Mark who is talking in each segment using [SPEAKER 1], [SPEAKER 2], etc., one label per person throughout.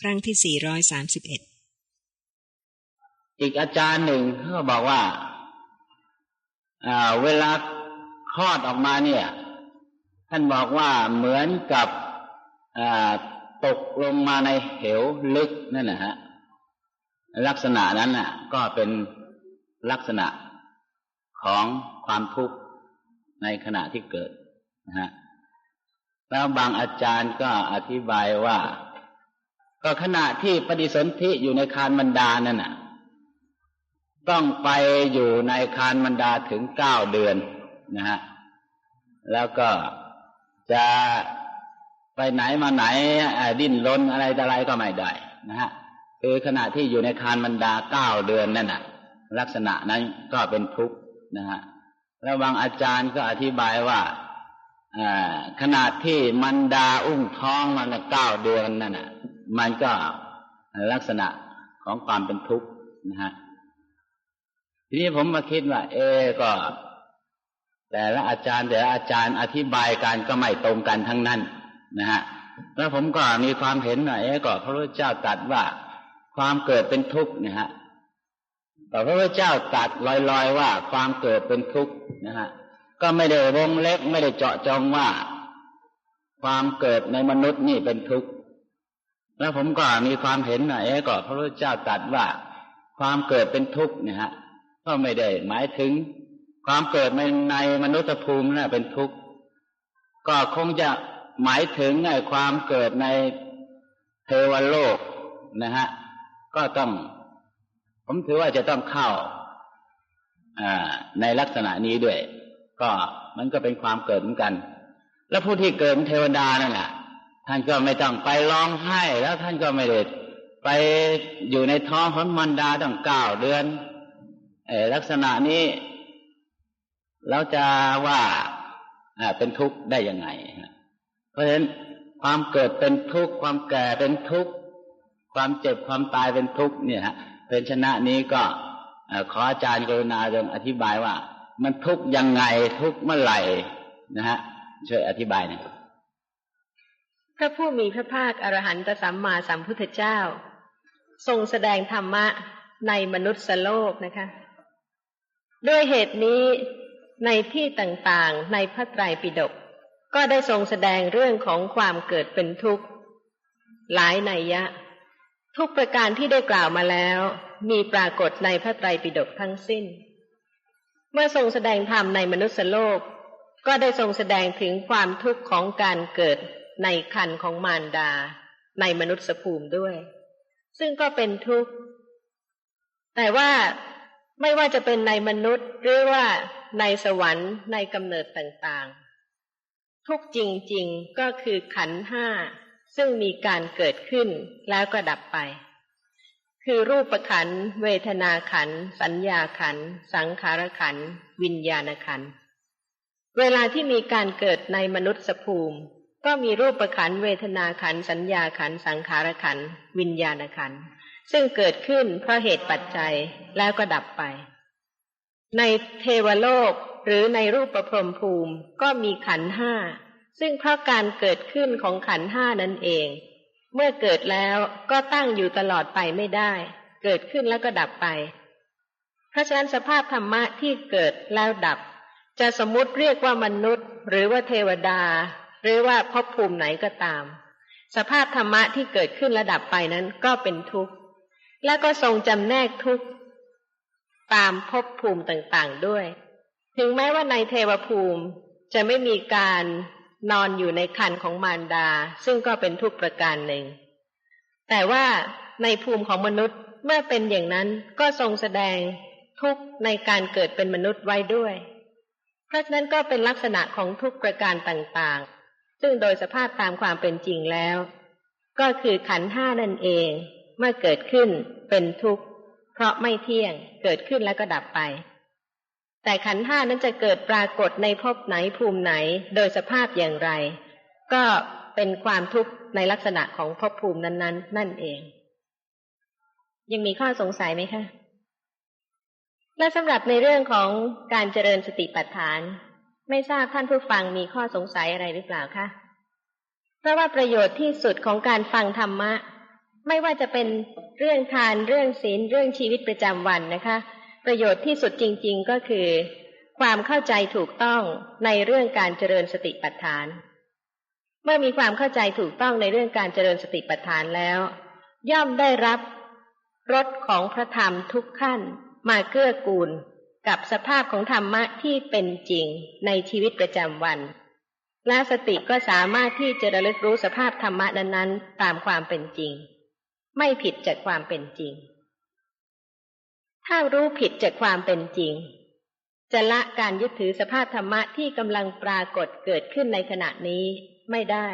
[SPEAKER 1] ครั้งที่สี่ร้อยสามสิบเอ็ด
[SPEAKER 2] อีกอาจารย์หนึ่งเขาบอกว่าเวลาคลอดออกมาเนี่ย ท่านบอกว่าเหมือนกับตกลงมาในเหวลึกนั่นนะฮะลักษณะนั้นน่ะ ก็เป็นลักษณะของความทุกข์ในขณะที่เกิดนะฮะแล้วบางอาจารย์ก็อธิบายว่า ก็ขณะที่ปฏิสนธิอยู่ในคานมันดานั่นน่ะ ต้องไปอยู่ในคานมันดาถึงเก้าเดือนนะฮะแล้วก็จะไปไหนมาไหนดิ้นรนอะไรอะไรก็ไม่ได้นะฮะคือขณะที่อยู่ในคานมันดาเก้าเดือนนั่นน่ะ ลักษณะนั้นก็เป็นทุกข์นะฮะแล้วบางอาจารย์ก็อธิบายว่าขนาดที่มันดาอุ้งท้องมันเก้าเดือนนั่นน่ะ มันก็ลักษณะของความเป็นทุกข์นะฮะทีนี้ผมมาคิดว่า เอก็ แต่ละอาจารย์แต่ละอาจารย์อธิบายกันก็ไม่ตรงกันทั้งนั้นนะฮะแล้วผมก็มีความเห็นว่าเอก็พระพุทธเจ้าตรัสว่า ความเกิดเป็นทุกข์นะฮะแต่พระพุทธเจ้าตรัสลอยๆว่า ความเกิดเป็นทุกข์นะฮะก็ไม่ได้วงเล็กไม่ได้เจาะจงว่า ความเกิดในมนุษย์นี่เป็นทุกข์ แล้วผมก็มีความเห็นนะเอ๊ก็พระพุทธเจ้าตรัสว่า ความเกิดเป็นทุกข์เนี่ยฮะ ก็ไม่ได้หมายถึง ความเกิดในในมนุษยภูมิน่ะเป็นทุกข์ก็คงจะหมายถึงไอ้ความเกิดในเทวโลกนะฮะ ก็ต้อง ผมถือว่าจะต้องเข้าในลักษณะนี้ด้วย ก็มันก็เป็นความเกิดเหมือนกัน แล้วผู้ที่เกิดเทวดานั่นแหละ ท่านก็ไม่ต้องไปร้องไห้แล้วท่านก็ไม่ได้ไปอยู่ในท้องของมันดาตั้งเก้าเดือนอลักษณะนี้เราจะว่าเป็นทุกข์ได้ยังไง เพราะฉะนั้นความเกิดเป็นทุกข์ความแก่เป็นทุกข์ความเจ็บความตายเป็นทุกข์เนี่ยเป็นชนะนี้ก็ขออาจารย์กรุณาจงอธิบายว่า มันทุกข์ยังไงทุกข์เมื่อไหร่นะฮะช่วยอธิบายหน่อย
[SPEAKER 1] พระผู้มีพระภาคอรหันตสัมมาสัมพุทธเจ้า ทรงแสดงธรรมะในมนุษย์โลกนะคะ ด้วยเหตุนี้ในที่ต่างๆในพระไตรปิฎกก็ได้ทรงแสดงเรื่องของความเกิดเป็นทุกข์ หลายนัยยะ ทุกประการที่ได้กล่าวมาแล้ว มีปรากฏในพระไตรปิฎกทั้งสิ้น เมื่อทรงแสดงธรรมในมนุษยโลก ก็ได้ทรงแสดงถึงความทุกข์ของการเกิด ในคันของมารดา ในมนุษยภูมิด้วย ซึ่งก็เป็นทุกข์ แต่ว่าไม่ว่าจะเป็นในมนุษย์หรือว่าในสวรรค์ในกำเนิดต่างๆ ทุกจริงๆก็คือขันห้า ซึ่งมีการเกิดขึ้นแล้วก็ดับไป คือรูปขัน เวทนาขัน สัญญาขัน สังขารขัน วิญญาณขัน เวลาที่มีการเกิดในมนุษย์สภูมิ ก็มีรูปขันเวทนาขันสัญญาขันสังขารขันวิญญาณขันซึ่งเกิดขึ้นเพราะเหตุปัจจัยแล้วก็ดับไป ในเทวโลกหรือในรูปประพรมภูมิก็มีขันห้าซึ่งเพราะการเกิดขึ้นของขันห้านั่นเอง เมื่อเกิดแล้วก็ตั้งอยู่ตลอดไปไม่ได้ เกิดขึ้นแล้วก็ดับไป เพราะฉะนั้นสภาพธรรมะที่เกิดแล้วดับ จะสมมติเรียกว่ามนุษย์ หรือว่าเทวดา หรือว่าภพภูมิไหนก็ตาม สภาพธรรมะที่เกิดขึ้นและดับไปนั้นก็เป็นทุกข์ และก็ทรงจำแนกทุกข์ ตามภพภูมิต่างๆด้วย ถึงแม้ว่าในเทวภูมิจะไม่มีการนอนอยู่ในคันของมารดา ซึ่งก็เป็นทุกประการหนึ่ง แต่ว่าในภูมิของมนุษย์เมื่อเป็นอย่างนั้นก็ทรงแสดงทุกข์ในการเกิดเป็นมนุษย์ไว้ด้วย เพราะฉะนั้นก็เป็นลักษณะของทุกประการต่างๆ ซึ่งโดยสภาพตามความเป็นจริงแล้ว ก็คือขันห้านั่นเอง เมื่อเกิดขึ้นเป็นทุกข์ เพราะไม่เที่ยงเกิดขึ้นแล้วก็ดับไป แต่ขันห้านั้นจะเกิดปรากฏในภพไหนภูมิไหน โดยสภาพอย่างไร ก็เป็นความทุกข์ในลักษณะของภพภูมินั้น ๆนนนั่นเอง ยังมีข้อสงสัยไหมคะและสำหรับในเรื่องของการเจริญสติปัฏฐาน ไม่ทราบท่านผู้ฟังมีข้อสงสัยอะไรหรือเปล่าคะ เพราะว่าประโยชน์ที่สุดของการฟังธรรมะ ไม่ว่าจะเป็นเรื่องทานเรื่องศีลเรื่องชีวิตประจำวันนะคะ ประโยชน์ที่สุดจริง ๆ ก็คือ ความเข้าใจถูกต้องในเรื่องการเจริญสติปัฏฐาน เมื่อมีความเข้าใจถูกต้องในเรื่องการเจริญสติปัฏฐานแล้ว ย่อมได้รับรสของพระธรรมทุกขั้นมาเกื้อกูล กับสภาพของธรรมะที่เป็นจริงในชีวิตประจำวัน และสติก็สามารถที่จะระลึกรู้สภาพธรรมะนั้นๆ ตามความเป็นจริง ไม่ผิดจากความเป็นจริง ถ้ารู้ผิดจากความเป็นจริง จะละการยึดถือสภาพธรรมะที่กำลังปรากฏเกิดขึ้นในขณะนี้ไม่ได้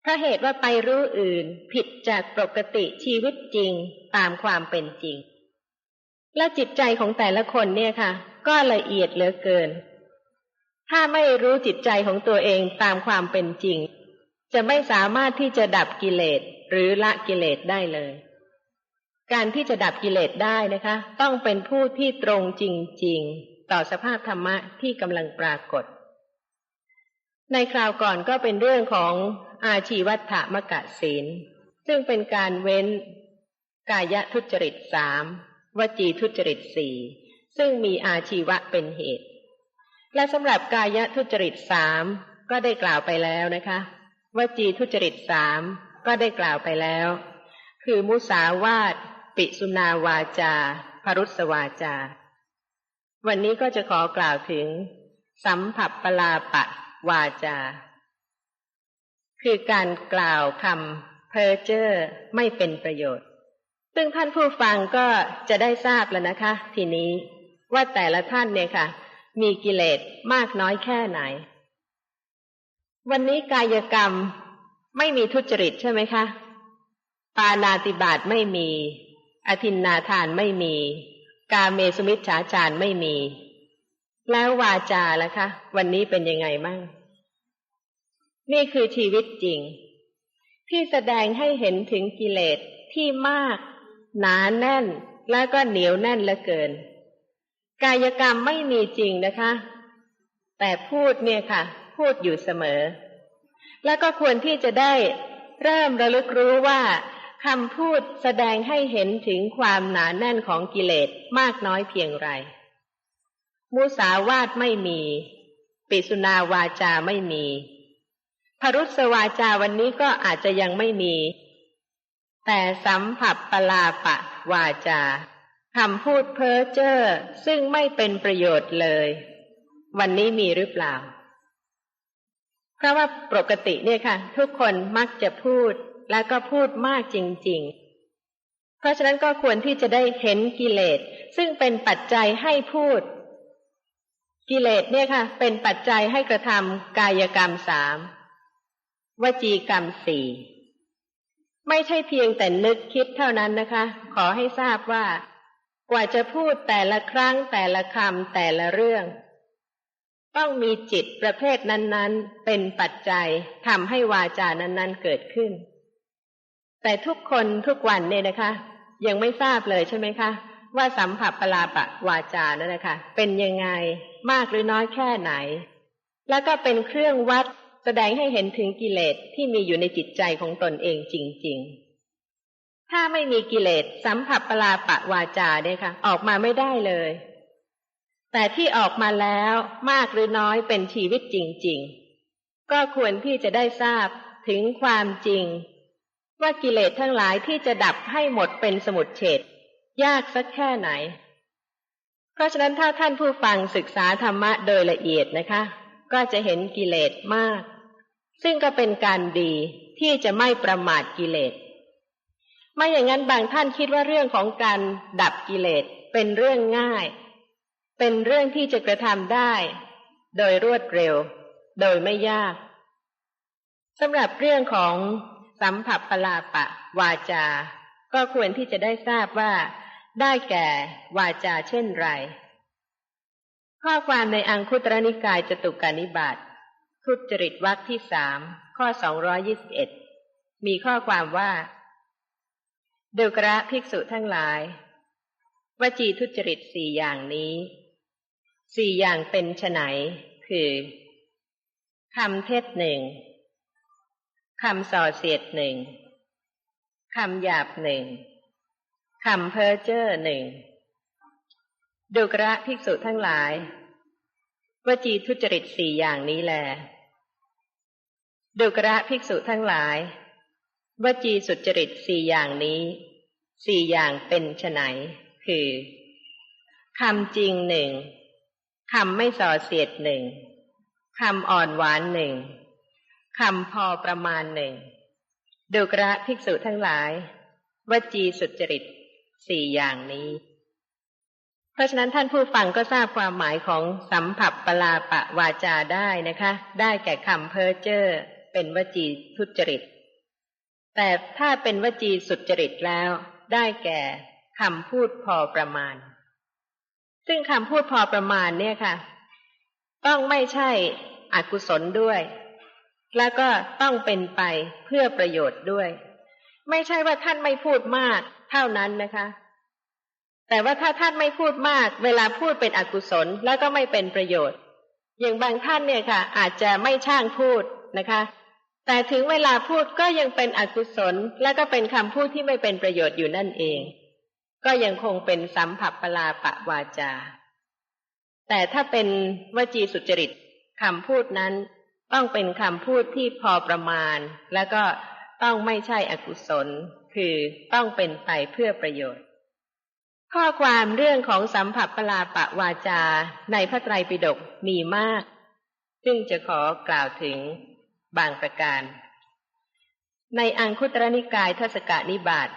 [SPEAKER 1] เพราะเหตุว่าไปรู้อื่นผิดจากปกติชีวิตจริงตามความเป็นจริง และจิตใจของแต่ละคนเนี่ยค่ะ ก็ละเอียดเหลือเกิน ถ้าไม่รู้จิตใจของตัวเองตามความเป็นจริง จะไม่สามารถที่จะดับกิเลสหรือละกิเลสได้เลย การที่จะดับกิเลสได้นะคะ ต้องเป็นผู้ที่ตรงจริง ๆ ต่อสภาพธรรมะที่กำลังปรากฏ ในคราวก่อนก็เป็นเรื่องของอาชีวัตถมกะศีล ซึ่งเป็นการเว้นกายทุจริตสาม วจีทุจริตสี่ซึ่งมีอาชีวะเป็นเหตุ และสำหรับกายทุจริตสามก็ได้กล่าวไปแล้วนะคะวจีทุจริตสามก็ได้กล่าวไปแล้ว คือมุสาวาตปิสุนาวาจาพรุสวาจา วันนี้ก็จะขอกล่าวถึง สัมผัสปลาปะวาจา คือการกล่าวคำเพ้อเจ้อไม่เป็นประโยชน์ ซึ่งท่านผู้ฟังก็จะได้ทราบแล้วนะคะ ทีนี้ว่าแต่ละท่านเนี่ยค่ะ มีกิเลสมากน้อยแค่ไหน วันนี้กายกรรมไม่มีทุจริตใช่ไหมคะ ปานาติบาตไม่มี อธินนาทานไม่มี กาเมสุมิชฌาจารไม่มี แล้ววาจาล่ะคะ วันนี้เป็นยังไงมั่งนี่คือชีวิตจริง ที่แสดงให้เห็นถึงกิเลสที่มาก หนาแน่นและก็เหนียวแน่นเหลือเกิน กายกรรมไม่มีจริงนะคะ แต่พูดเนี่ยค่ะ พูดอยู่เสมอ แล้วก็ควรที่จะได้เริ่มระลึกรู้ว่าคำพูดแสดงให้เห็นถึงความหนาแน่นของกิเลสมากน้อยเพียงไร มุสาวาทไม่มี ปิสุนาวาจาไม่มีพรุสวาจาวันนี้ก็อาจจะยังไม่มี แต่สัมผัสปลาปะวาจาคำพูดเพ้อเจ้อซึ่งไม่เป็นประโยชน์เลย วันนี้มีหรือเปล่า เพราะว่าปกติเนี่ยค่ะ ทุกคนมักจะพูดแล้วก็พูดมากจริง ๆ เพราะฉะนั้นก็ควรที่จะได้เห็นกิเลส ซึ่งเป็นปัจจัยให้พูด กิเลสเนี่ยค่ะ เป็นปัจจัยให้กระทำกายกรรมสามวจีกรรมสี่ ไม่ใช่เพียงแต่นึกคิดเท่านั้นนะคะ ขอให้ทราบว่า กว่าจะพูดแต่ละครั้งแต่ละคำแต่ละเรื่อง ต้องมีจิตประเภทนั้นๆ เป็นปัจจัยทำให้วาจานั้นๆเกิดขึ้น แต่ทุกคนทุกวันเนี่ยนะคะ ยังไม่ทราบเลยใช่ไหมคะ ว่าสัมผัสปลาปะวาจานั่นนะคะ เป็นยังไงมากหรือน้อยแค่ไหน แล้วก็เป็นเครื่องวัด แสดงให้เห็นถึงกิเลสที่มีอยู่ในจิตใจของตนเองจริง ๆ ถ้าไม่มีกิเลสสัมผัสปลาปะวาจาเนี่ยค่ะ ออกมาไม่ได้เลย แต่ที่ออกมาแล้วมากหรือน้อยเป็นชีวิตจริง ๆ ก็ควรที่จะได้ทราบถึงความจริง ว่ากิเลสทั้งหลายที่จะดับให้หมดเป็นสมุดเฉดยากสักแค่ไหน เพราะฉะนั้นถ้าท่านผู้ฟังศึกษาธรรมะโดยละเอียดนะคะ ก็จะเห็นกิเลสมาก ซึ่งก็เป็นการดีที่จะไม่ประมาทกิเลส ไม่อย่างนั้นบางท่านคิดว่าเรื่องของการดับกิเลสเป็นเรื่องง่าย เป็นเรื่องที่จะกระทำได้ โดยรวดเร็ว โดยไม่ยากสำหรับเรื่องของสัมผัสปลาปะ วาจา ก็ควรที่จะได้ทราบว่า ได้แก่วาจาเช่นไร ข้อความในอังคุตรนิกายจตุกานิบาต ทุจริตวรรคที่สามข้อสองร้อยี่สิบเอ็ดมีข้อความว่าดูกระภิกษุทั้งหลาย วจีทุจริตสี่อย่างนี้สี่อย่างเป็นไฉนคือคำเทศหนึ่งคำส่อเสียดหนึ่งคำหยาบหนึ่งคำเพ้อเจ้อหนึ่งดูกระภิกษุทั้งหลาย วจีทุจริตสี่อย่างนี้แล ดูกระภิกษุทั้งหลายวจีสุจริตสี่อย่างนี้ สี่อย่างเป็นไฉนคือคำจริงหนึ่งคำไม่ส่อเสียดหนึ่งคำอ่อนหวานหนึ่งคำพอประมาณหนึ่งดูกระภิกษุทั้งหลายวจีสุจริตสี่อย่างนี้ ราะฉะนั้นท่านผู้ฟังก็ทราบความหมายของสัมผัสปลาปะวาจาได้นะคะ ได้แก่คำเพ้อเจ้อเป็นวจีทุจริต แต่ถ้าเป็นวจีสุจริตแล้ว ได้แก่คำพูดพอประมาณ ซึ่งคำพูดพอประมาณเนี่ยค่ะ ต้องไม่ใช่อกุศลด้วย แล้วก็ต้องเป็นไปเพื่อประโยชน์ด้วย ไม่ใช่ว่าท่านไม่พูดมากเท่านั้นนะคะ แต่ว่าถ้าท่านไม่พูดมาก เวลาพูดเป็นอกุศลแล้วก็ไม่เป็นประโยชน์ อย่างบางท่านเนี่ยค่ะ อาจจะไม่ช่างพูดนะคะ แต่ถึงเวลาพูดก็ยังเป็นอกุศล และก็เป็นคำพูดที่ไม่เป็นประโยชน์อยู่นั่นเอง ก็ยังคงเป็นสัมผัสปลาปะวาจา แต่ถ้าเป็นวจีสุจริตคำพูดนั้นต้องเป็นคำพูดที่พอประมาณ แล้วก็ต้องไม่ใช่อกุศล คือต้องเป็นไปเพื่อประโยชน์ ข้อความเรื่องของสัมผัสปลาปะวาจาในพระไตรปิฎกมีมาก ซึ่งจะขอกล่าวถึงบางประการ ในอังคุตรนิกายทศกานิบาต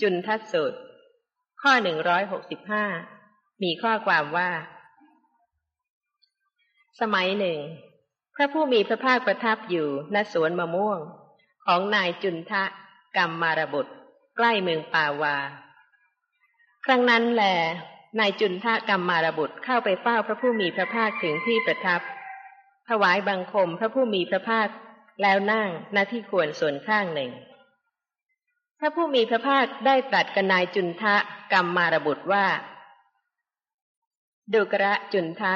[SPEAKER 1] จุนทัศสูตร ข้อหนึ่งร้อยหกสิบห้ามีข้อความว่า สมัยหนึ่ง พระผู้มีพระภาคประทับอยู่ณสวนมะม่วง ของนายจุนทะกรรมมารบุตร ใกล้เมืองปาวา ครั้งนั้นแหลนายจุนทะกรรมมารบุตรเข้าไปเฝ้าพระผู้มีพระภาคถึงที่ประทับ ถวายบังคมพระผู้มีพระภาคแล้วนั่งณที่ควรส่วนข้างหนึ่ง พระผู้มีพระภาคได้ตรัสกับนายจุนทะกรรมมารบุตรว่า ดุกระจุนทะ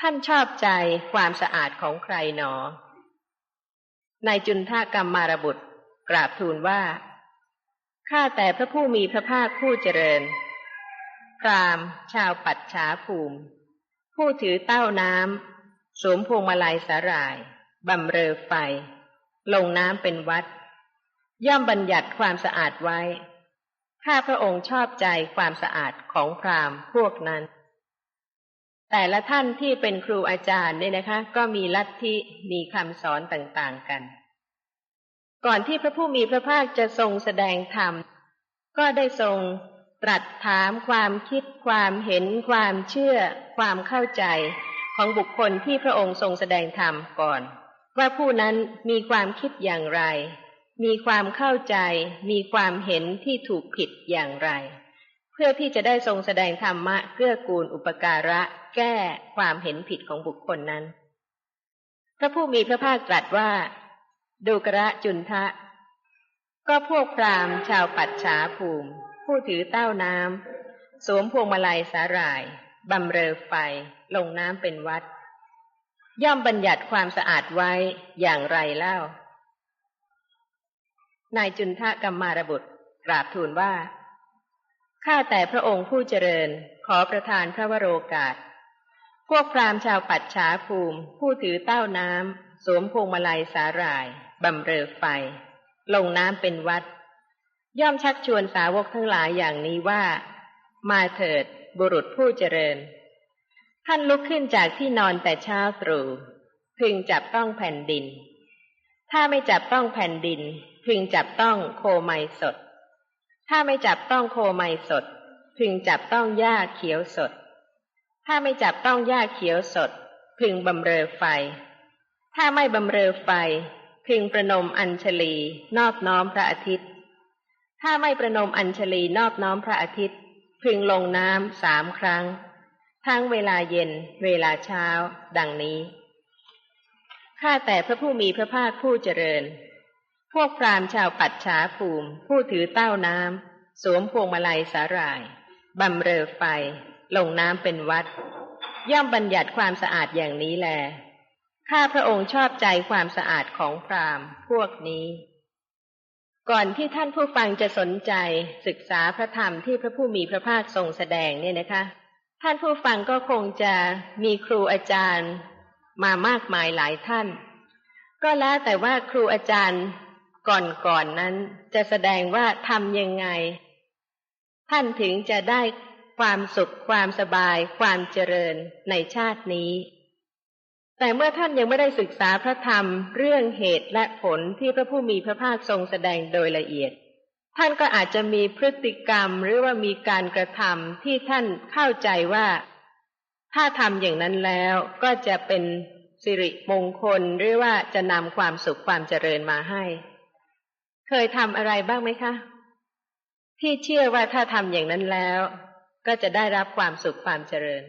[SPEAKER 1] ท่านชอบใจความสะอาดของใครหนอ นายจุนทะกรรมมารบุตรกราบทูลว่า ข้าแต่พระผู้มีพระภาคผู้เจริญพรามชาวปัดฉาภูมิ ผู้ถือเต้าน้ำสวมพวงมาลัยสาหร่ายบำเรอไฟ ลงน้ำเป็นวัด ย่อมบัญญัติความสะอาดไว้ ข้าพระองค์ชอบใจความสะอาดของพรามพวกนั้น แต่ละท่านที่เป็นครูอาจารย์เนี่ยนะคะ ก็มีลัทธิมีคำสอนต่างๆกัน ก่อนที่พระผู้มีพระภาคจะทรงแสดงธรรม ก็ได้ทรงตรัสถามความคิดความเห็น ความเชื่อ ความเข้าใจของบุคคลที่พระองค์ทรงแสดงธรรมก่อน ว่าผู้นั้นมีความคิดอย่างไร มีความเข้าใจ มีความเห็นที่ถูกผิดอย่างไร เพื่อที่จะได้ทรงแสดงธรรมะเกื้อกูลอุปการะ แก้ความเห็นผิดของบุคคลนั้น พระผู้มีพระภาคตรัสว่า ดูกระจุนทะ ก็พวกพรามชาวปัดฉาภูมิ ผู้ถือเต้าน้ำสวมพวงมาลัยสาหร่ายบำเรอไฟลงน้ำเป็นวัด ย่อมบัญญัติความสะอาดไว้อย่างไรเล่า นายจุนทะกัมมารบุตรกราบทูลว่า ข้าแต่พระองค์ผู้เจริญขอประทานพระวโรกาส พวกพราหมณ์ชาวปัดฉาภูมิ ผู้ถือเต้าน้ำสวมพวงมาลัยสาหร่าย บำเรอไฟ ลงน้ำเป็นวัด ย่อมชักชวนสาวกทั้งหลายอย่างนี้ว่า มาเถิดบุรุษผู้เจริญ ท่านลุกขึ้นจากที่นอนแต่เช้าตรู่พึงจับต้องแผ่นดิน ถ้าไม่จับต้องแผ่นดิน พึงจับต้องโคไมสด ถ้าไม่จับต้องโคไมสด พึงจับต้องหญ้าเขียวสด ถ้าไม่จับต้องหญ้าเขียวสด พึงบำเรอไฟ ถ้าไม่บำเรอไฟ พึงประนมอัญชลี นอบน้อมพระอาทิตย์ ถ้าไม่ประนมอัญชลีนอบน้อมพระอาทิตย์ พึงลงน้ำสามครั้ง ทั้งเวลาเย็น เวลาเช้า ดังนี้ ข้าแต่พระผู้มีพระภาคผู้เจริญ พวกพรามชาวปัดฉาภูมิ ผู้ถือเต้าน้ำสวมพวงมาลัยสาหร่ายบำเรอไฟ ลงน้ำเป็นวัด ย่อมบัญญัติความสะอาดอย่างนี้แล ข้าพระองค์ชอบใจความสะอาดของพรามพวกนี้ ก่อนที่ท่านผู้ฟังจะสนใจศึกษาพระธรรมที่พระผู้มีพระภาคทรงแสดงเนี่ยนะคะ ท่านผู้ฟังก็คงจะมีครูอาจารย์มามากมายหลายท่าน ก็แล้วแต่ว่าครูอาจารย์ก่อนๆนนั้นจะแสดงว่าทำยังไง ท่านถึงจะได้ความสุขความสบายความเจริญในชาตินี้ แต่เมื่อท่านยังไม่ได้ศึกษาพระธรรมเรื่องเหตุและผลที่พระผู้มีพระภาคทรงแสดงโดยละเอียด ท่านก็อาจจะมีพฤติกรรมหรือว่ามีการกระทำที่ท่านเข้าใจว่า ถ้าทำอย่างนั้นแล้วก็จะเป็นสิริมงคลหรือว่าจะนำความสุขความเจริญมาให้ เคยทำอะไรบ้างไหมคะ ที่เชื่อว่าถ้าทำอย่างนั้นแล้ว ก็จะได้รับความสุขความเจริญ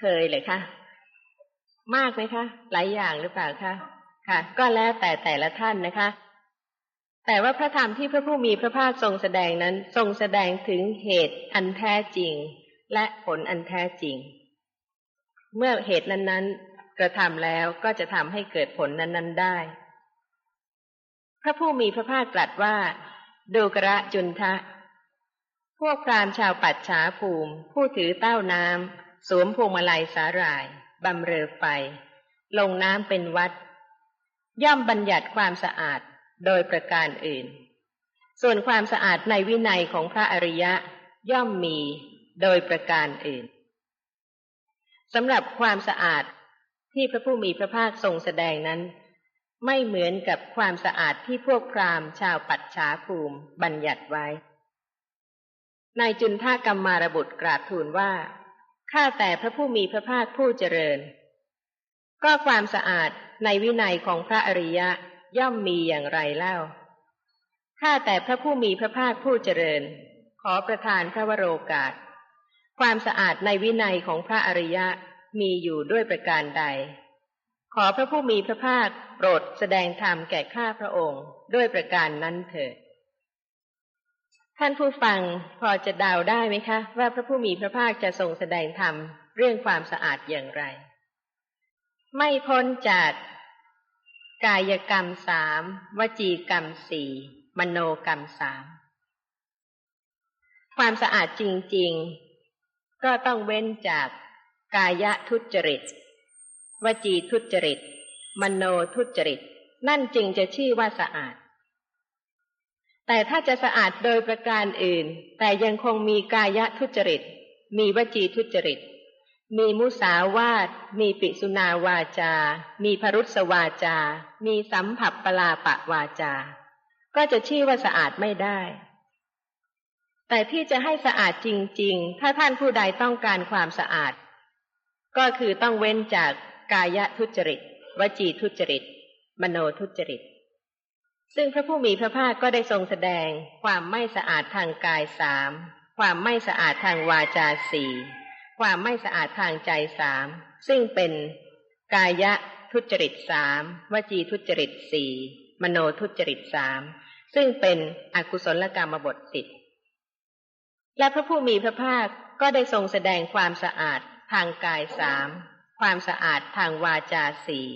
[SPEAKER 1] เคยเลยคะ มากไหมคะ หลายอย่างหรือเปล่าคะค่ะ ก็แล้วแต่แต่ละท่านนะคะ แต่ว่าพระธรรมที่พระผู้มีพระภาคทรงแสดงนั้น ทรงแสดงถึงเหตุอันแท้จริง และผลอันแท้จริง เมื่อเหตุนั้นๆ กระทำแล้วก็จะทำให้เกิดผลนั้น ๆ ได้ พระผู้มีพระภาคตรัสว่า ดูกระจุนทะ พวกพรามชาวปัจฉาภูมิ ผู้ถือเต้าน้ำสวมพวงมาลัยสาหร่าย บำเรอไฟ ลงน้ำเป็นวัด ย่อมบัญญัติความสะอาดโดยประการอื่น ส่วนความสะอาดในวินัยของพระอริยะย่อมมีโดยประการอื่นสำหรับความสะอาดที่พระผู้มีพระภาคทรงแสดงนั้น ไม่เหมือนกับความสะอาดที่พวกพราหมณ์ชาวปัจฉาภูมิบัญญัติไว้นายจุนท่ากรรมมารบุตรกราบทูลว่า ข้าแต่พระผู้มีพระภาคผู้เจริญ ก็ความสะอาดในวินัยของพระอริยะย่อมมีอย่างไรเล่า ข้าแต่พระผู้มีพระภาคผู้เจริญ ขอประทานพระวโรกาส ความสะอาดในวินัยของพระอริยะมีอยู่ด้วยประการใด ขอพระผู้มีพระภาคโปรดแสดงธรรมแก่ข้าพระองค์ด้วยประการนั้นเถิด ท่านผู้ฟังพอจะเดาได้ไหมคะ ว่าพระผู้มีพระภาคจะทรงแสดงธรรมเรื่องความสะอาดอย่างไร ไม่พ้นจากกายกรรมสามวจีกรรมสี่มโนกรรมสามความสะอาดจริง ๆ ก็ต้องเว้นจากกายทุจริต วจีทุจริต มโนทุจริต นั่นจึงจะชื่อว่าสะอาด แต่ถ้าจะสะอาดโดยประการอื่น แต่ยังคงมีกายทุจริต มีวจีทุจริต มีมุสาวาทมีปิสุนาวาจา มีพรุษวาจา มีสัมผัสปลาปะวาจา ก็จะชื่อว่าสะอาดไม่ได้ แต่ที่จะให้สะอาดจริง ๆ ถ้าท่านผู้ใดต้องการความสะอาด ก็คือต้องเว้นจากกายทุจริต วจีทุจริต มโนทุจริต ซึ่งพระผู้มีพระภาคก็ได้ทรงแสดงความไม่สะอาดทางกายสามความไม่สะอาดทางวาจาสี่ความไม่สะอาดทางใจสามซึ่งเป็นกายะทุจริตสามวจีทุจริตสี่มโนทุจริตสามซึ่งเป็นอกุศลกรรมบทสิทธิ์และพระผู้มีพระภาคก็ได้ทรงแสดงความสะอาดทางกายสามความสะอาดทางวาจาสี่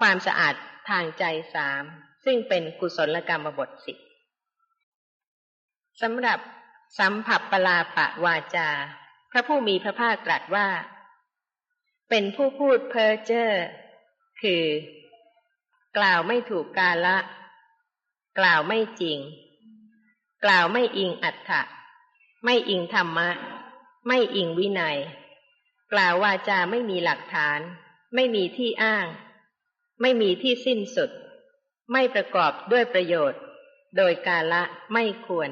[SPEAKER 1] ความสะอาดทางใจสาม ซึ่งเป็นกุศลกรรมบทสิบสำหรับสัมผัสปลาปะวาจา พระผู้มีพระภาคตรัสว่า เป็นผู้พูดเพ้อเจ้อคือ กล่าวไม่ถูกกาละ กล่าวไม่จริง กล่าวไม่อิงอัตถะไม่อิงธรรมะ ไม่อิงวินัย กล่าววาจาไม่มีหลักฐาน ไม่มีที่อ้าง ไม่มีที่สิ้นสุด ไม่ประกอบด้วยประโยชน์ โดยกาละไม่ควร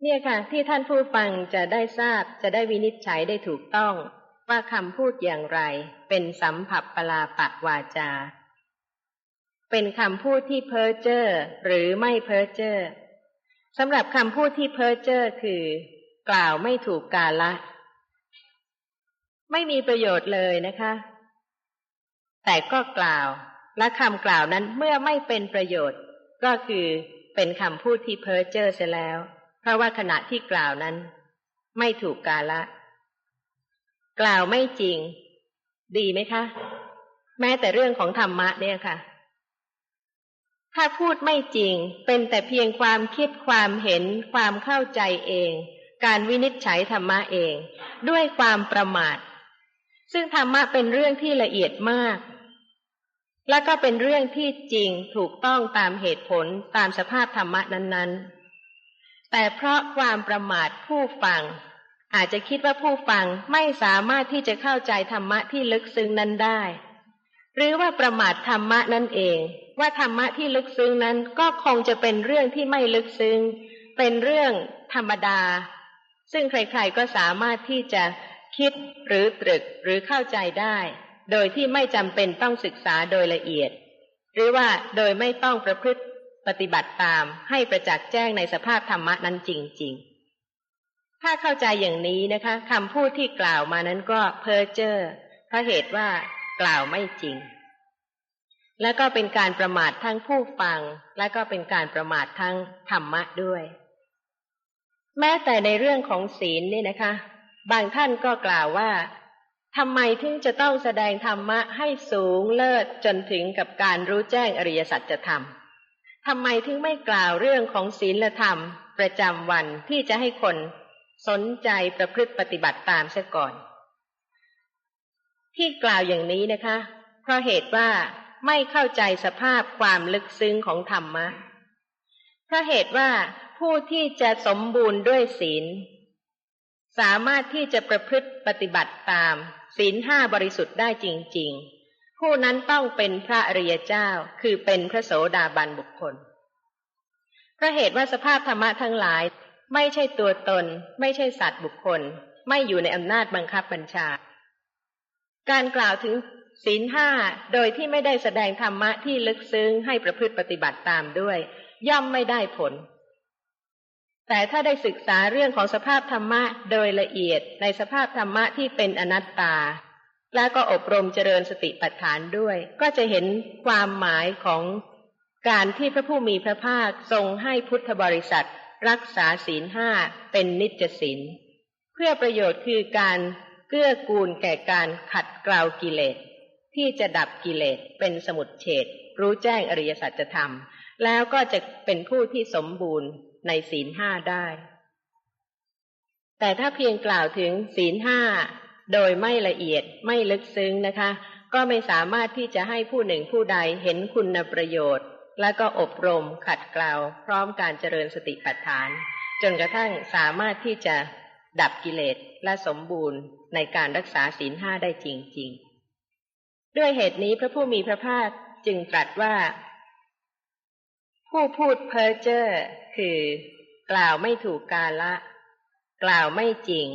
[SPEAKER 1] เนี่ยค่ะ ที่ท่านผู้ฟังจะได้ทราบจะได้วินิจฉัยได้ถูกต้อง ว่าคำพูดอย่างไร เป็นสัมผัสปลาปะวาจา เป็นคำพูดที่เพ้อเจ้อหรือไม่เพ้อเจ้อสำหรับคำพูดที่เพ้อเจ้อคือ กล่าวไม่ถูกกาละ ไม่มีประโยชน์เลยนะคะ แต่ก็กล่าว และคำกล่าวนั้นเมื่อไม่เป็นประโยชน์ ก็คือเป็นคำพูดที่เพ้อเจ้อเสียแล้ว เพราะว่าขณะที่กล่าวนั้น ไม่ถูกกาละ กล่าวไม่จริง ดีไหมคะ แม้แต่เรื่องของธรรมะเนี่ยค่ะ ถ้าพูดไม่จริง เป็นแต่เพียงความคิดความเห็น ความเข้าใจเอง การวินิจฉัยธรรมะเอง ด้วยความประมาท ซึ่งธรรมะเป็นเรื่องที่ละเอียดมาก และก็เป็นเรื่องที่จริงถูกต้องตามเหตุผลตามสภาพธรรมะนั้น ๆ แต่เพราะความประมาทผู้ฟัง อาจจะคิดว่าผู้ฟังไม่สามารถที่จะเข้าใจธรรมะที่ลึกซึ้งนั้นได้ หรือว่าประมาทธรรมะนั่นเอง ว่าธรรมะที่ลึกซึ้งนั้นก็คงจะเป็นเรื่องที่ไม่ลึกซึ้ง เป็นเรื่องธรรมดา ซึ่งใครๆก็สามารถที่จะคิดหรือตรึกหรือเข้าใจได้ โดยที่ไม่จำเป็นต้องศึกษาโดยละเอียด หรือว่าโดยไม่ต้องประพฤติปฏิบัติตามให้ประจักษ์แจ้งในสภาพธรรมะนั้นจริง ๆ ถ้าเข้าใจอย่างนี้นะคะคำพูดที่กล่าวมานั้นก็เพ้อเจ้อเพราะเหตุว่ากล่าวไม่จริง และก็เป็นการประมาททั้งผู้ฟัง และก็เป็นการประมาททั้งธรรมะด้วย แม้แต่ในเรื่องของศีลนี่นะคะ บางท่านก็กล่าวว่า ทำไมถึงจะต้องแสดงธรรมะให้สูงเลิศจนถึงกับการรู้แจ้งอริยสัจธรรมทำไมถึงไม่กล่าวเรื่องของศีลธรรม ประจำวันที่จะให้คนสนใจประพฤติปฏิบัติตามเสียก่อน ที่กล่าวอย่างนี้นะคะ เพราะเหตุว่าไม่เข้าใจสภาพความลึกซึ้งของธรรมะเพราะเหตุว่าผู้ที่จะสมบูรณ์ด้วยศีล สามารถที่จะประพฤติปฏิบัติตาม ศีลห้าบริสุทธิ์ได้จริง ๆ ผู้นั้นต้องเป็นพระอริยเจ้าคือเป็นพระโสดาบันบุคคลเพราะเหตุว่าสภาพธรรมะทั้งหลายไม่ใช่ตัวตน ไม่ใช่สัตว์บุคคล ไม่อยู่ในอำนาจบังคับบัญชา การกล่าวถึงศีลห้าโดยที่ไม่ได้แสดงธรรมะที่ลึกซึ้งให้ประพฤติปฏิบัติตามด้วย ย่อมไม่ได้ผล แต่ถ้าได้ศึกษาเรื่องของสภาพธรรมะโดยละเอียดในสภาพธรรมะที่เป็นอนัตตา แล้วก็อบรมเจริญสติปัฏฐานด้วย ก็จะเห็นความหมายของการที่พระผู้มีพระภาคทรงให้พุทธบริษัท รักษาศีลห้าเป็นนิจศีลเพื่อประโยชน์คือการเกื้อกูลแก่การขัดเกลากิเลส ที่จะดับกิเลสเป็นสมุดเฉดรู้แจ้งอริยสัจธรรม แล้วก็จะเป็นผู้ที่สมบูรณ์ ในศีลห้าได้ แต่ถ้าเพียงกล่าวถึงศีลห้าโดยไม่ละเอียดไม่ลึกซึ้งนะคะ ก็ไม่สามารถที่จะให้ผู้หนึ่งผู้ใดเห็นคุณประโยชน์ และก็อบรมขัดเกลาพร้อมการเจริญสติปัฏฐาน จนกระทั่งสามารถที่จะดับกิเลสและสมบูรณ์ในการรักษาศีลห้าได้จริง ๆ ด้วยเหตุนี้พระผู้มีพระภาคจึงตรัสว่า ผู้พูดเพ้อเจ้อคือกล่าวไม่ถูกกาละ กล่าวไม่จริง